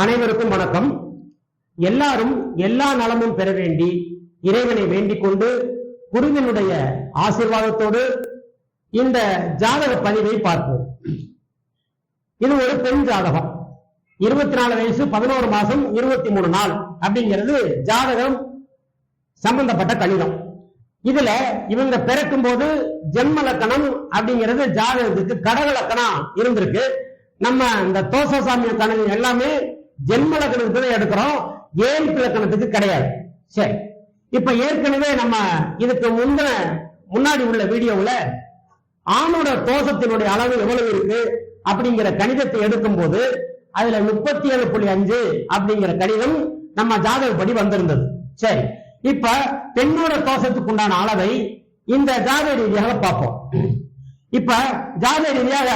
அனைவருக்கும் வணக்கம். எல்லாரும் எல்லா நலமும் பெற வேண்டி இறைவனை வேண்டிக் கொண்டு குருவினுடைய ஆசீர்வாதத்தோடு இந்த ஜாதக பதிவை பார்ப்போம். இது ஒரு பெண் ஜாதகம். இருபத்தி நாலு வயசு பதினோரு மாசம் இருபத்தி மூணு நாள் அப்படிங்கிறது ஜாதகம் சம்பந்தப்பட்ட கணிதம். இதுல இவங்க பிறக்கும் போது ஜென்ம லக்கணம் அப்படிங்கிறது ஜாதகத்துக்கு கடக லக்கணம் இருந்திருக்கு. நம்ம இந்த தோசசாமி கணக்கு எல்லாமே ஜென்ம தான் எடுக்கிறோம். ஏன் லக்கணத்துக்கு கிடையாது. சரி. இப்ப ஏற்கனவே நம்ம இதுக்கு முந்தின முன்னாடி உள்ள வீடியோவுல ஆணோட தோஷத்தினுடைய அளவு எவ்வளவு இருக்கு அப்படிங்கிற கணிதத்தை எடுக்கும் போது அதுல முப்பத்தி ஏழு புள்ளி அஞ்சு அப்படிங்கிற கணிதம் நம்ம ஜாதகப்படி வந்திருந்தது. சரி. இப்ப பெண்ணோட தோஷத்துக்கு உண்டான அளவை இந்த ஜாதக ரீதியாக பார்ப்போம். இப்ப ஜாதக ரீதியாக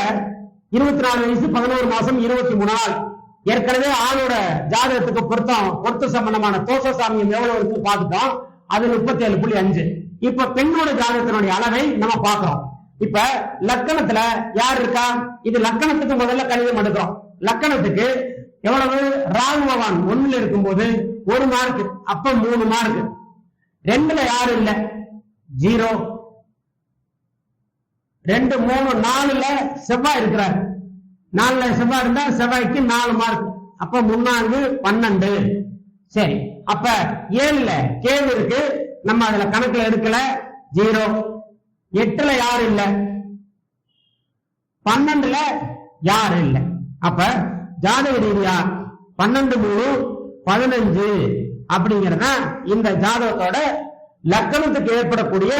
இருபத்தி நாலு வயசு பதினோரு மாசம் இருபத்தி மூணு நாள். ஏற்கனவே ஆளோட ஜாதகத்துக்கு பொருத்தம் பொருத்த சம்பந்தமான தோச சாமியம் எவ்வளவு இருக்குன்னு பார்த்துட்டோம். அது முப்பத்தி ஏழு புள்ளி அஞ்சு. இப்ப பெண்ணோட ஜாதகத்தினுடைய அளவை நம்ம பார்க்கிறோம். இப்ப லக்கணத்துல யார் இருக்கா? இது லக்கணத்துக்கு முதல்ல கணிதம் எடுக்கிறோம். லக்கணத்துக்கு எவ்வளவு? ராகுபவான் ஒண்ணுல இருக்கும்போது ஒரு மார்க் அப்ப மூணு மார்க் ரெண்டுல யாரும் இல்ல? ஜீரோ. ரெண்டு மூணு நாலுல செவ்வாய் இருக்கிறார். நாலுல செவ்வாய் இருந்தா செவ்வாய்க்கு நாலு மார்க் அப்ப முன்னாங்கு பன்னெண்டு. சரி. அப்ப ஏழுல கேள்வி இருக்கு. நம்ம அதுல கணக்குல எடுக்கல. ஜீரோ. எட்டுல யாரு இல்ல? பன்னெண்டுல யாரு இல்ல? அப்ப ஜாதக ரீதியா பன்னெண்டு மூணு பதினஞ்சு அப்படிங்கறத இந்த ஜாதகத்தோட லக்கணத்துக்கு ஏற்படக்கூடிய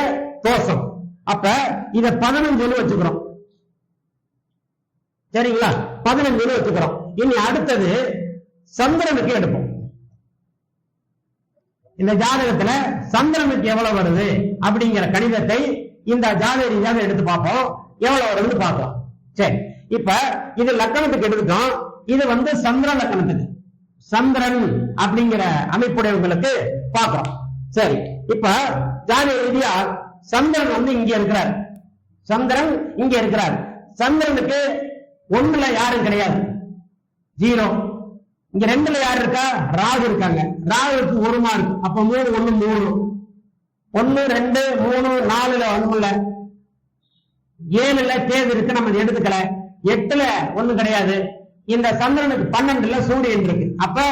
தோஷம். அப்ப இத பதினஞ்சுன்னு வச்சுக்கிறோம். சரிங்களா? பதினஞ்சுன்னு வச்சுக்கிறோம் இனி அடுத்தது சந்திரனுக்கு எடுப்போம். இந்த ஜாதகத்துல சந்திரனுக்கு எவ்வளவு வருது அப்படிங்கிற கணிதத்தை இந்த ஜாதக ரீதியாக எடுத்து பார்ப்போம். எவ்வளவு வருதுன்னு பார்க்கலாம். சரி. இப்ப இது லக்கணத்துக்கு எடுத்துட்டோம். இது வந்து சந்திர லக்கணத்துக்கு. சந்திரன் அப்படிங்கிற அமைப்புடையவங்களுக்கு பார்க்கிறோம். சரி. இப்ப ஜாதக ரீதியா சந்திரன் வந்து இங்க இருக்கிறார். சந்திரன் இங்க இருக்கிறார். சந்திரனுக்கு ஒண்ணுல யாரும் கிடையாது. ஜீரோ. இங்க ரெண்டுல யார் இருக்கா? ராகு இருக்காங்க. ராகுக்கு ஒரு மார்க் அப்ப மூணு ஒண்ணு மூணு. ஒண்ணு ரெண்டு மூணு நாலுல ஒண்ணுல. ஏழுல தேதி இருக்கு நம்ம எடுத்துக்கல. எட்டுல ஒண்ணு கிடையாது. இந்த சந்திரனுக்கு பன்னெண்டுல சூரியன் இருக்கு. அப்ப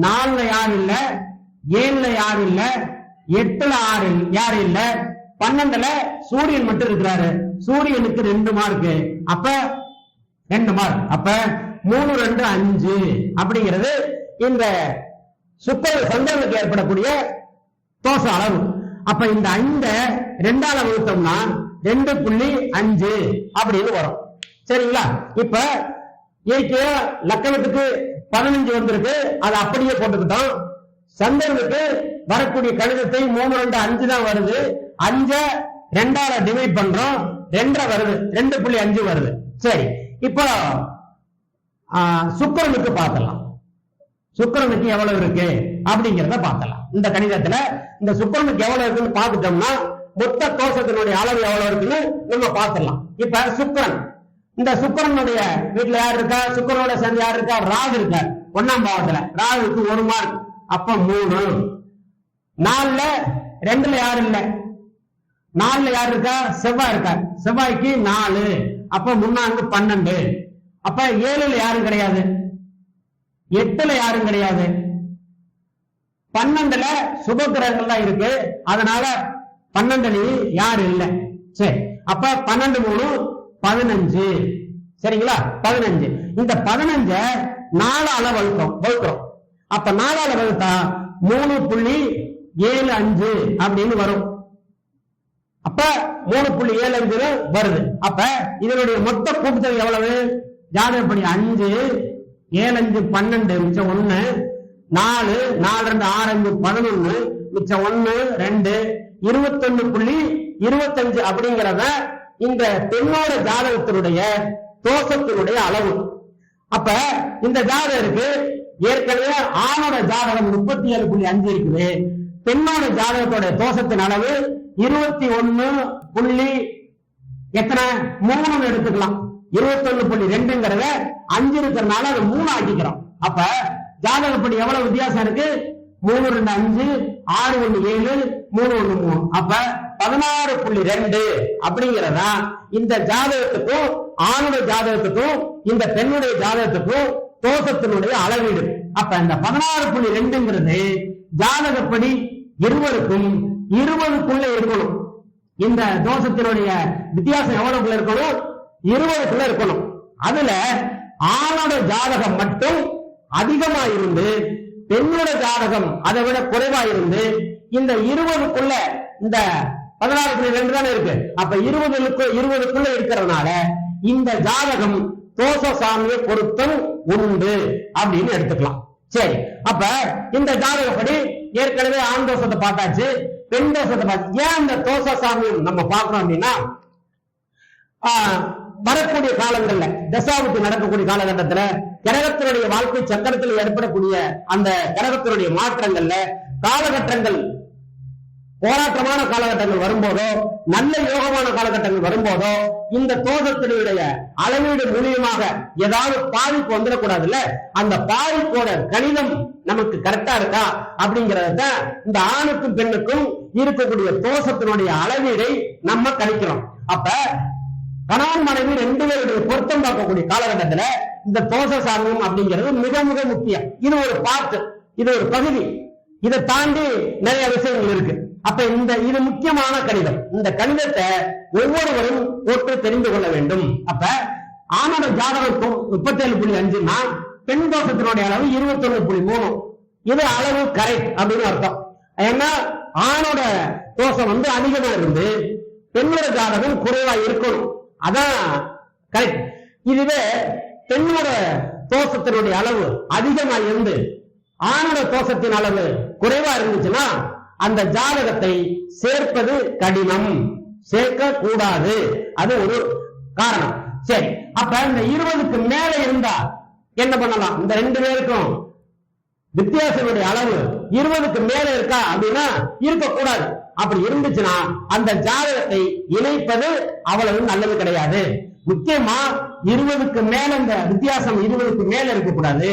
நாலுல யாரு இல்ல? ஏழுல யாரு இல்ல? எட்டுல ஆறு யாரு இல்ல? பன்னெண்டுல சூரியன் மட்டும் இருக்கிறாரு. சூரியனுக்கு ரெண்டு மார்க் அப்ப ரெண்டு மார்க் அப்ப மூணு ரெண்டு அஞ்சு அப்படிங்கிறது இந்த சுக்கர சந்திரனுக்கு ஏற்படக்கூடிய தோச அளவு. அப்ப இந்த ஐந்த ரெண்டால வகுத்தோம்னா ரெண்டு புள்ளி அஞ்சு அப்படின்னு வரும். சரிங்களா? இப்ப இயற்கைய லக்கணத்துக்கு பதினஞ்சு வந்திருக்கு. அதை அப்படியே போட்டுக்கிட்டோம். சந்திரனுக்கு வரக்கூடிய கணிதத்தை மூணு ரெண்டு அஞ்சு தான் வருது. அஞ்ச ரெண்டால டிவைட் பண்றோம். ரெண்டரை வருது. ரெண்டு புள்ளி அஞ்சு வருது. சரி. இப்போ சுக்கரனுக்கு சுக்கிரனுக்கு பார்த்தலாம் சுக்கிரனுக்கு எவ்வளவு இருக்கு? அப்படிங்கிறத பார்த்தலாம் இந்த கணிதத்துல இந்த சுக்கரனுக்கு எவ்வளவு இருக்குன்னு பார்த்துட்டோம்னா மொத்த தோஷத்தினுடைய அளவு எவ்வளவு இருக்குன்னு நம்ம பார்த்துடலாம். இப்ப சுக்கரன். இந்த சுக்கரனுடைய வீட்டுல யார் இருக்கா? சுக்கரனோட சேர்ந்து யார் இருக்கா? ராகு இருக்கார். ஒன்னாம் பாவத்துல. ராகுக்கு ஒரு மார்க். அப்ப மூணு. நாலுல ரெண்டுல யாரும் இல்ல? நாலுல யார் இருக்கா? செவ்வாய் இருக்கார். செவ்வாய்க்கு நாலு. அப்ப முன்னாங்கு பன்னெண்டு. அப்ப ஏழுல யாரும் கிடையாது? எட்டுல யாரும் கிடையாது? பன்னெண்டுல சுப கிரகங்கள் தான் இருக்கு. அதனால பன்னெண்டுல யாரும் இல்லை. சரி அப்ப பன்னெண்டு மூணு பதினஞ்சு. சரிங்களா? பதினஞ்சு. இந்த பதினஞ்ச நாலால வகுக்கிறோம் வகுக்கிறோம். அப்ப நாலால வகுத்தா மூணு புள்ளி ஏழு அஞ்சு அப்படின்னு வரும். அப்ப மூணு புள்ளி ஏழு அஞ்சு வருது. அப்ப இதனுடைய மொத்த கூட்டுத்தொகை எவ்வளவு? ஜாதகப்படி அஞ்சு ஏழு அஞ்சு பன்னெண்டு மிச்சம் ஒண்ணு நாலு நாலு ரெண்டு ஆறு அஞ்சு பதினொன்னு மிச்சம் ஒண்ணு ரெண்டு இருபத்தொன்னு புள்ளி இருபத்தஞ்சு அப்படிங்கிறத இந்த பெண்ணோட ஜாதகத்தினுடைய தோஷத்தினுடைய அளவு. அப்ப இந்த ஜாதகருக்கு ஏற்கனவே ஆணோட ஜாதகம் முப்பத்தி ஏழு புள்ளி அஞ்சு இருக்குது. பெண்ணோட ஜாதகத்தோட தோஷத்தின் அளவு இருபத்தி ஒண்ணு புள்ளி எத்தனை? மூணு எடுத்துக்கலாம். இருபத்தொன்னு புள்ளி ரெண்டுங்கிறத அஞ்சு இருக்கிறதுனால அது மூணு ஆக்கிக்கிறோம். அப்ப ஜாதகப்படி எவ்வளவு வித்தியாசம் இருக்கு? மூணு ரெண்டு அஞ்சு ஆறு ஒண்ணு ஏழு மூணு ஒண்ணு மூணு. அப்ப பதினாறு புள்ளி ரெண்டு அப்படிங்கறதா இந்த ஜாதகத்துக்கும் ஆணுடைய ஜாதகத்துக்கும் இந்த பெண்ணுடைய ஜாதகத்துக்கும் தோஷத்தினுடைய அளவீடு. அப்ப இந்த பதினாறு புள்ளி ரெண்டுங்கிறது ஜாதகப்படி இருவருக்கும் இருபதுக்குள்ள இருக்கணும். இந்த தோஷத்தினுடைய வித்தியாசம் எவ்வளவுக்குள்ள இருக்கணும்? இருபதுக்குள்ள இருக்கணும். அதுல ஆணோட ஜாதகம் மட்டும் அதிகமா இருந்து பெண்ணோட ஜாதகம் அதை விட குறைவா இருந்து இந்த இருபதுக்குள்ள இந்த பதினாறு புள்ளி ரெண்டு தானே இருக்கு. அப்ப இருபதுக்கு இருபதுக்குள்ள இருக்கிறதுனால இந்த ஜாதகம் தோஷ சாமிய பொருத்தம் உண்டு அப்படின்னு எடுத்துக்கலாம். சரி. அப்ப இந்த ஜாதகப்படி ஏற்கனவே ஆண் தோஷத்தை பார்த்தாச்சு. பெண் தோஷத்தை பார்த்து ஏன் அந்த தோஷ சாமி நம்ம பார்க்கணும் அப்படின்னா ஆஹ், வரக்கூடிய காலங்கள்ல தசாபுத்தி நடக்கக்கூடிய காலகட்டத்துல கிரகத்தினுடைய வாழ்க்கை சக்கரத்தில் ஏற்படக்கூடிய அந்த கிரகத்தினுடைய மாற்றங்கள்ல காலகட்டங்கள் போராட்டமான காலகட்டங்கள் வரும்போதோ நல்ல யோகமான காலகட்டங்கள் வரும்போதோ இந்த தோஷத்தினுடைய அளவீடு மூலியமாக ஏதாவது பாதிப்பு வந்துடக்கூடாதுல்ல? அந்த பாதிப்போட கணிதம் நமக்கு கரெக்டா இருக்கா? அப்படிங்கறத இந்த ஆணுக்கும் பெண்ணுக்கும் இருக்கக்கூடிய தோஷத்தினுடைய அளவீடை நம்ம கணிக்கிறோம். அப்ப கணவன் மனைவி ரெண்டு பேருடைய பொருத்தம் பார்க்கக்கூடிய காலகட்டத்துல இந்த தோஷ சாமியம் அப்படிங்கிறது மிக மிக முக்கியம். இது ஒரு பார்ட் இது ஒரு பகுதி. இதை தாண்டி நிறைய விஷயங்கள் இருக்கு. அப்ப இந்த இது முக்கியமான கணிதம். இந்த கணிதத்தை ஒவ்வொருவரும் ஒற்று தெரிந்து கொள்ள வேண்டும். அப்ப ஆணோட ஜாதகம் முப்பத்தி ஏழு புள்ளி அஞ்சுனா பெண் தோஷத்தினுடைய அளவு இருபத்தி புள்ளி மூணு. இது அளவு கரெக்ட் அப்படின்னு அர்த்தம். ஏன்னா ஆணோட தோஷம் வந்து அதிகமா இருந்து பெண்ணோட ஜாதகம் குறைவா இருக்கணும். அதான் கரெக்ட் இதுவே பெண்ணோட தோஷத்தினுடைய அளவு அதிகமா இருந்து ஆணோட தோஷத்தின் அளவு குறைவா இருந்துச்சுன்னா அந்த ஜாதகத்தை சேர்ப்பது கடினம். சேர்க்க கூடாது அது ஒரு காரணம். சரி. அப்ப இந்த இருபதுக்கு மேல இருந்தா என்ன பண்ணலாம்? இந்த ரெண்டு பேருக்கும் வித்தியாசனுடைய அளவு இருபதுக்கு மேல இருக்கா அப்படின்னா இருக்கக்கூடாது. அப்படி இருந்துச்சுன்னா அந்த ஜாதகத்தை இணைப்பது அவ்வளவு நல்லது கிடையாது. முக்கியமா இருபதுக்கு மேல இந்த வித்தியாசம் இருபதுக்கு மேல இருக்கக்கூடாது.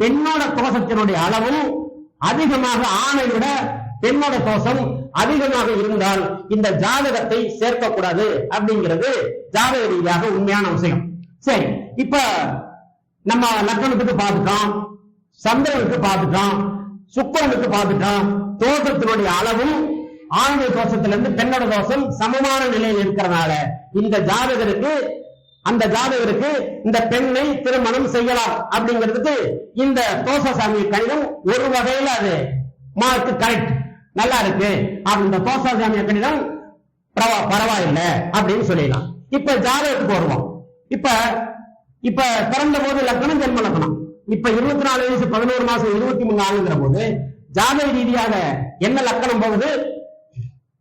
பெண்ணோட தோஷத்தினுடைய அளவும் அதிகமாக ஆணை விட பெண்ணோட தோஷம் அதிகமாக இருந்தால் இந்த ஜாதகத்தை சேர்க்கக்கூடாது அப்படிங்கிறது ஜாதக ரீதியாக உண்மையான விஷயம். சரி இப்ப நம்ம லக்னத்துக்கு பார்த்துட்டோம் சந்திரனுக்கு பார்த்துட்டோம் சுக்கரனுக்கு பார்த்துட்டான். தோஷத்தினுடைய அளவும் ஆண்மை தோஷத்திலிருந்து பெண்ணோட தோஷம் சமமான நிலையில் இருக்கிறதுனால இந்த ஜாதகருக்கு அந்த ஜாதகருக்கு இந்த பெண்ணை திருமணம் செய்யலாம் அப்படிங்கிறதுக்கு இந்த தோசசாமி கணிதம் ஒரு வகையில அது மார்க் கரெக்ட் நல்லா இருக்கு. அப்படி இந்த தோஷசாமி கணிதம் பரவா- பரவாயில்லை அப்படின்னு சொல்லிடலாம். இப்ப ஜாதகத்துக்கு வருவோம். இப்ப இப்ப பிறந்த போது லக்னம் ஜென்ம லக்னம். இப்ப இருபத்தி நாலு வயசு பதினோரு மாசம் இருபத்தி மூணு ஆளுங்கிற போது ஜாதக ரீதியாக என்ன லக்கணம் போகுது?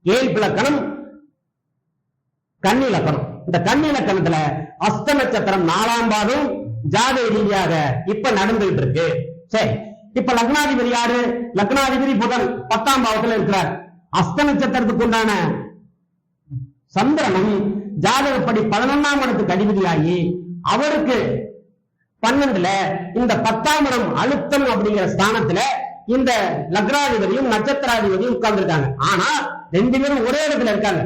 ஏழ்பு லக்கணம் கன்னி லக்கணம். இந்த கன்னி லக்கணத்துல அஸ்த நட்சத்திரம் நாலாம் பாதம் ஜாதக ரீதியாக இப்ப நடந்துகிட்டு இருக்கு. சரி. இப்ப லக்னாதிபதி யாரு? லக்னாதிபதி புதன் பத்தாம் பாவத்துல இருக்கிறார். அஸ்த நட்சத்திரத்துக்கு உண்டான சந்திரனும் ஜாதகப்படி பதினொன்னாம் இடத்துக்கு அதிபதியாகி அவருக்கு பன்னெண்டுல இந்த பத்தாம் இடம் அழுத்தம் அப்படிங்கிற ஸ்தானத்துல இந்த லக்னாதிபதியும் நட்சத்திராதிபதியும் உட்கார்ந்துருக்காங்க. ஆனா ரெண்டு பேரும் ஒரே இடத்துல இருக்காங்க.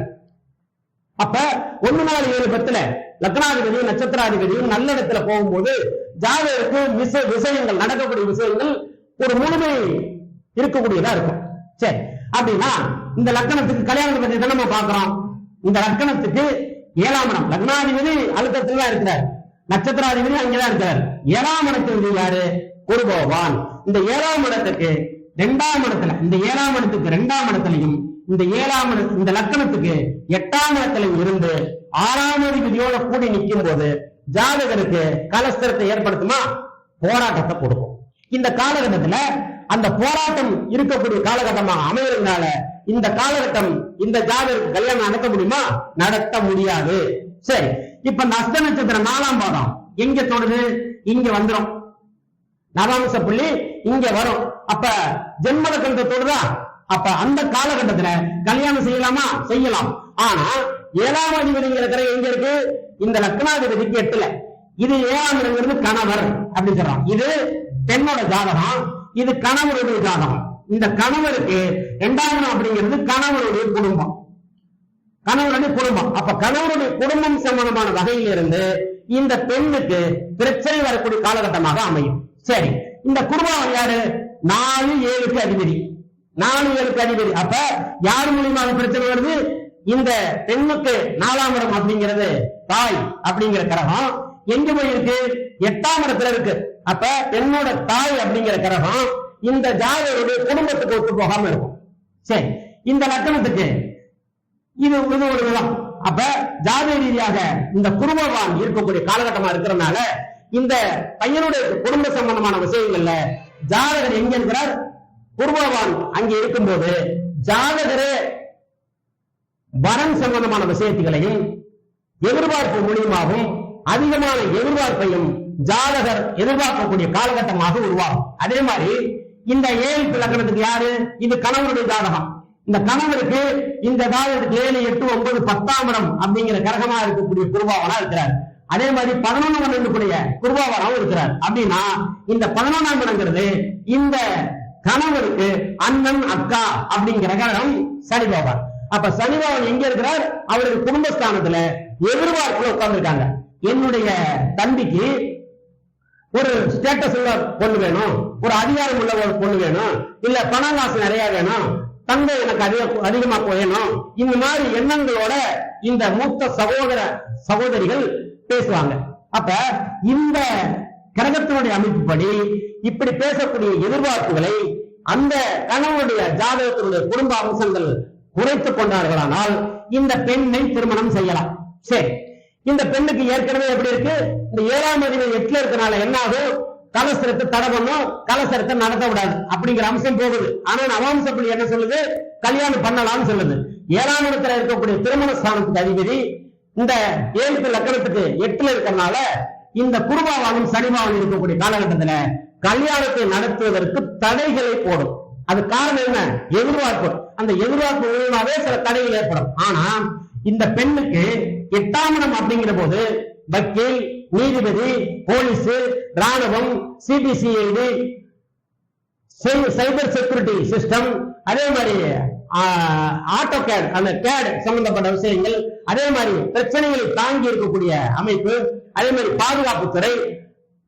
அப்ப ஒண்ணு நாலு ஏழு பத்துல லக்னாதிபதியும் நட்சத்திராதிபதியும் நல்ல இடத்துல போகும்போது ஜாதகருக்கு விச விஷயங்கள் நடக்கக்கூடிய விஷயங்கள் ஒரு முழுமை இருக்கக்கூடியதா இருக்கும். சரி அப்படின்னா இந்த லக்கணத்துக்கு கல்யாணத்தை பத்தி தான் நம்ம பாக்குறோம் இந்த லக்கணத்துக்கு ஏழாம் இடம். லக்னாதிபதி அழுத்தத்துல இருக்கிறார். நட்சத்திராதிபதி அங்கதான் இருக்கிறார் ஏழாம் இடத்துக்கு யாரு? குரு பகவான் இந்த ஏழாம் இடத்துக்கு ரெண்டாம் இடத்துல இந்த ஏழாம் இடத்துக்கு ரெண்டாம் இடத்துலையும் இந்த ஏழாம் இந்த லக்கணத்துக்கு எட்டாம் இடத்திலும் இருந்து ஆறாம் அதிபதியோட கூடி நிற்கும் போது ஜாதகருக்கு கலஸ்திரத்தை ஏற்படுத்துமா? போராட்டத்தை கொடுக்கும். இந்த காலகட்டத்துல அந்த போராட்டம் இருக்கக்கூடிய காலகட்டமாக அமைகிறதுனால இந்த காலகட்டம் இந்த ஜாதகருக்கு கல்யாணம் நடத்த முடியுமா? நடத்த முடியாது. சரி இப்ப இந்த நட்சத்திரம் நாலாம் பாதம். எங்க தொடுது? இங்க வந்துரும். நவாம்ச புள்ளி இங்க வரும். அப்ப ஜென்ம லக்கணத்தை தொடுதா? அப்ப அந்த காலகட்டத்துல கல்யாணம் செய்யலாமா? செய்யலாம். ஆனா ஏழாம் அதிபதிங்கிற கிரகம் எங்க இருக்கு? இந்த லக்னாதிபதிக்கு எட்டுல. இது ஏழாம் இடங்கிறது கணவர் அப்படின்னு சொல்றான் இது பெண்ணோட ஜாதகம். இது கணவருடைய ஜாதகம். இந்த கணவருக்கு இரண்டாவது அப்படிங்கிறது கணவருடைய குடும்பம். கணவருடைய குடும்பம். அப்ப கணவருடைய குடும்பம் சம்பந்தமான வகையில் இருந்து இந்த பெண்ணுக்கு பிரச்சனை வரக்கூடிய காலகட்டமாக அமையும். சரி இந்த குடும்பம் யாரு? நாலு ஏழுக்கு அதிபதி. நாலு ஏழுக்கு அதிபதி. அப்ப யார் மூலியமாக பிரச்சனை வருது? இந்த பெண்ணுக்கு நாலாம் இடம் அப்படிங்கிறது தாய் அப்படிங்கிற கிரகம் எங்க போயிருக்கு? எட்டாம் இடத்துல இருக்கு. அப்ப பெண்ணோட தாய் அப்படிங்கிற கிரகம் இந்த ஜாதகருடைய குடும்பத்துக்கு ஒத்து போகாம இருக்கும். சரி இந்த லக்கணத்துக்கு இது இது ஒரு விதம் அப்ப ஜாதி ரீதியாக இந்த குடும்பவான் இருக்கக்கூடிய காலகட்டமா இருக்கிறதுனால இந்த பையனுடைய குடும்ப சம்பந்தமான விஷயங்கள்ல ஜாதகர் எங்க இருக்கிறார்? குடும்பவான் அங்கே இருக்கும்போது ஜாதகரே வரன் சம்பந்தமான விஷயத்துகளையும் எதிர்பார்ப்பு மூலியமாகவும் அதிகமான எதிர்பார்ப்பையும் ஜாதகர் எதிர்பார்க்கக்கூடிய காலகட்டமாக உருவாகும். அதே மாதிரி இந்த ஏழு லக்னத்துக்கு யாரு? இது கணவருடைய ஜாதகம். இந்த கணவருக்கு இந்த ஜாதகத்துக்கு ஏழு எட்டு ஒன்பது பத்தாம் இடம் அப்படிங்கிற கிரகமா இருக்கக்கூடிய குருபாவனா இருக்கிறார். அதே மாதிரி பதினொன்னாம் இடம் இருக்கக்கூடிய குருபாவனாவும் இருக்கிறார். அப்படின்னா இந்த பதினொன்னாம் இடங்கிறது இந்த கணவருக்கு அண்ணன் அக்கா அப்படிங்கிற கரகம் சனி பகவான். அப்ப சனி பகவான் எங்க இருக்கிறார்? அவருக்கு குடும்பஸ்தானத்துல எதிர்பார்ப்புல உட்கார்ந்துருக்காங்க. என்னுடைய தம்பிக்கு ஒரு ஸ்டேட்டஸ் உள்ள பொண்ணு வேணும் ஒரு அதிகாரம் உள்ள ஒரு பொண்ணு வேணும் இல்ல பணம் காசு நிறைய வேணும் தங்கை எனக்கு அதிக அதிகமா போயணும். இந்த மாதிரி எண்ணங்களோட இந்த மூத்த சகோதர சகோதரிகள் பேசுவாங்க. அப்ப இந்த கிரகத்தினுடைய அமைப்புப்படி இப்படி பேசக்கூடிய எதிர்பார்ப்புகளை அந்த கணவனுடைய ஜாதகத்தினுடைய குடும்ப அம்சங்கள் குறைத்துக் கொண்டார்களானால் இந்த பெண்ணை திருமணம் செய்யலாம். சரி. இந்த பெண்ணுக்கு ஏற்கனவே எப்படி இருக்கு? இந்த ஏழாம் அதிபதி எட்டுல இருக்கனால என்ன ஆகும்? கலசரத்தை தடை பண்ணும் கலசரத்தை நடத்த விடாது. அப்படிங்கிற அம்சம் போகுது. ஆனா நவாம்சப்படி என்ன சொல்லுது? கல்யாணம் பண்ணலாம்னு சொல்லுது. ஏழாம் இடத்துல இருக்கக்கூடிய திருமண ஸ்தானத்துக்கு அதிபதி இந்த ஏழு லக்கணத்துக்கு எட்டுல இருக்கிறனால இந்த குருபாவாலும் சனிபாவனும் இருக்கக்கூடிய காலகட்டத்துல கல்யாணத்தை நடத்துவதற்கு தடைகளை போடும். அது காரணம் என்ன? எதிர்பார்ப்பு. அந்த எதிர்பார்ப்பு மூலமாவே சில தடைகள் ஏற்படும். ஆனா இந்த பெண்ணுக்கு எட்டாம் இடம் அப்படிங்கிற போது வக்கீல் நீதிபதி போலீஸ் ராணுவம் சிபிசிஐடி சைபர் செக்யூரிட்டி சிஸ்டம் அதே மாதிரி ஆட்டோ கேட் அந்த கேட் சம்பந்தப்பட்ட விஷயங்கள் அதே மாதிரி பிரச்சனைகளை தாங்கி இருக்கக்கூடிய அமைப்பு அதே மாதிரி பாதுகாப்பு துறை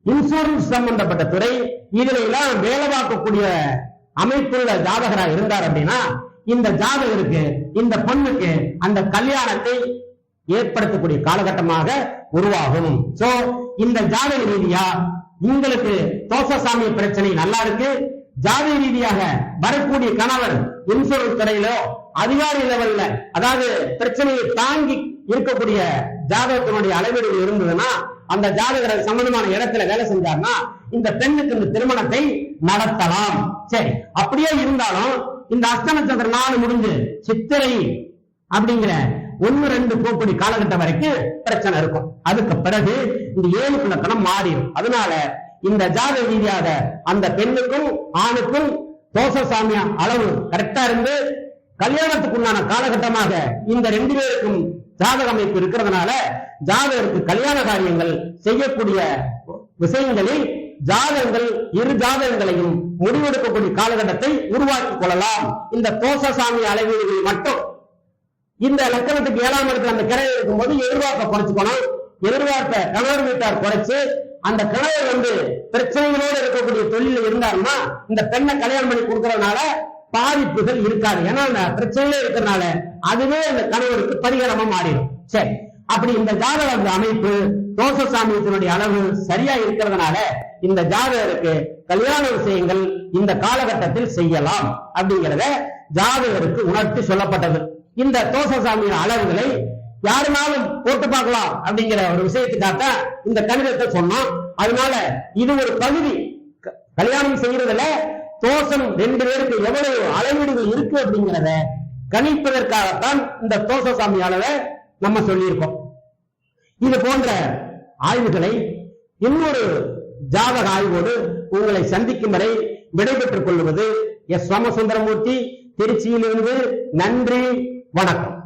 இன்சூரன்ஸ் சம்பந்தப்பட்ட துறை இதுல எல்லாம் வேலை பார்க்கக்கூடிய அமைப்புள்ள ஜாதகராக இருந்தார் அப்படின்னா இந்த ஜாதகருக்கு இந்த பொண்ணுக்கு அந்த கல்யாணத்தை ஏற்படுத்தக்கூடிய காலகட்டமாக உருவாகும். சோ இந்த ஜாதக ரீதியா உங்களுக்கு தோசசாமி பிரச்சனை நல்லா இருக்கு. ஜாதி ரீதியாக வரக்கூடிய கணவர் இன்சூரன்ஸ் துறையிலோ அதிகாரி லெவல்ல அதாவது பிரச்சனையை தாங்கி இருக்கக்கூடிய ஜாதகத்தினுடைய அளவீடுகள் இருந்ததுன்னா அந்த ஜாதகர் சம்பந்தமான இடத்துல வேலை செஞ்சார்னா இந்த பெண்ணுக்கு இந்த திருமணத்தை நடத்தலாம். சரி அப்படியே இருந்தாலும் இந்த அஷ்டநட்சத்திர நாள் முடிஞ்சு சித்திரை அப்படிங்கிற ஒன்னு ரெண்டு போக்குடி காலகட்டம் வரைக்கும் பிரச்சனை இருக்கும். அதுக்கு பிறகு இந்த ஏழு குணத்தனம் மாறிடும். அதனால இந்த ஜாதக ரீதியாக அந்த பெண்ணுக்கும் ஆணுக்கும் தோசசாமிய அளவு கரெக்டா இருந்து கல்யாணத்துக்குண்டான காலகட்டமாக இந்த ரெண்டு பேருக்கும் ஜாதக அமைப்பு இருக்கிறதுனால ஜாதகருக்கு கல்யாண காரியங்கள் செய்யக்கூடிய விஷயங்களில் ஜாதகங்கள் இரு ஜாதகங்களையும் முடிவெடுக்கக்கூடிய காலகட்டத்தை உருவாக்கிக் கொள்ளலாம். இந்த தோசசாமி அளவீடுகள் மட்டும் இந்த லக்கணத்துக்கு ஏழாம் இடத்துல அந்த கிணறு இருக்கும்போது எதிர்பார்ப்பை குறைச்சுக்கணும் எதிர்பார்ப்பை கணவர் வீட்டார் குறைச்சு அந்த கணவர் வந்து பிரச்சனைகளோடு இருக்கக்கூடிய தொழில் இருந்தாருன்னா இந்த பெண்ணை கல்யாணம் பண்ணி கொடுக்கறதுனால பாதிப்புகள் இருக்காது. ஏன்னா அந்த பிரச்சனையே இருக்கிறதுனால அதுவே அந்த கணவருக்கு பரிகாரமா மாறிடும். சரி. அப்படி இந்த ஜாதக அமைப்பு தோச சாமியத்தினுடைய அளவு சரியா இருக்கிறதுனால இந்த ஜாதகருக்கு கல்யாண விஷயங்கள் இந்த காலகட்டத்தில் செய்யலாம் அப்படிங்கிறத ஜாதகருக்கு உணர்த்தி சொல்லப்பட்டது. இந்த தோசசாமிய அளவுகளை யாருனாலும் போட்டு பார்க்கலாம் அப்படிங்கிற ஒரு விஷயத்துக்காக இந்த கணிதத்தை சொன்னோம் அதனால இது ஒரு பகுதி. க- கல்யாணம் செய்யறதுல தோசம் ரெண்டு பேருக்கு எவ்வளவு அளவீடுகள் இருக்கு அப்படிங்கிறத கணிப்பதற்காகத்தான் இந்த தோசசாமி அளவை நம்ம சொல்லியிருக்கோம். இது போன்ற ஆய்வுகளை இன்னொரு ஜாதக ஆய்வோடு உங்களை சந்திக்கும் வரை விடைபெற்றுக் கொள்வது எஸ். சோமசுந்தரமூர்த்தி திருச்சியிலிருந்து நன்றி. வணக்கம்.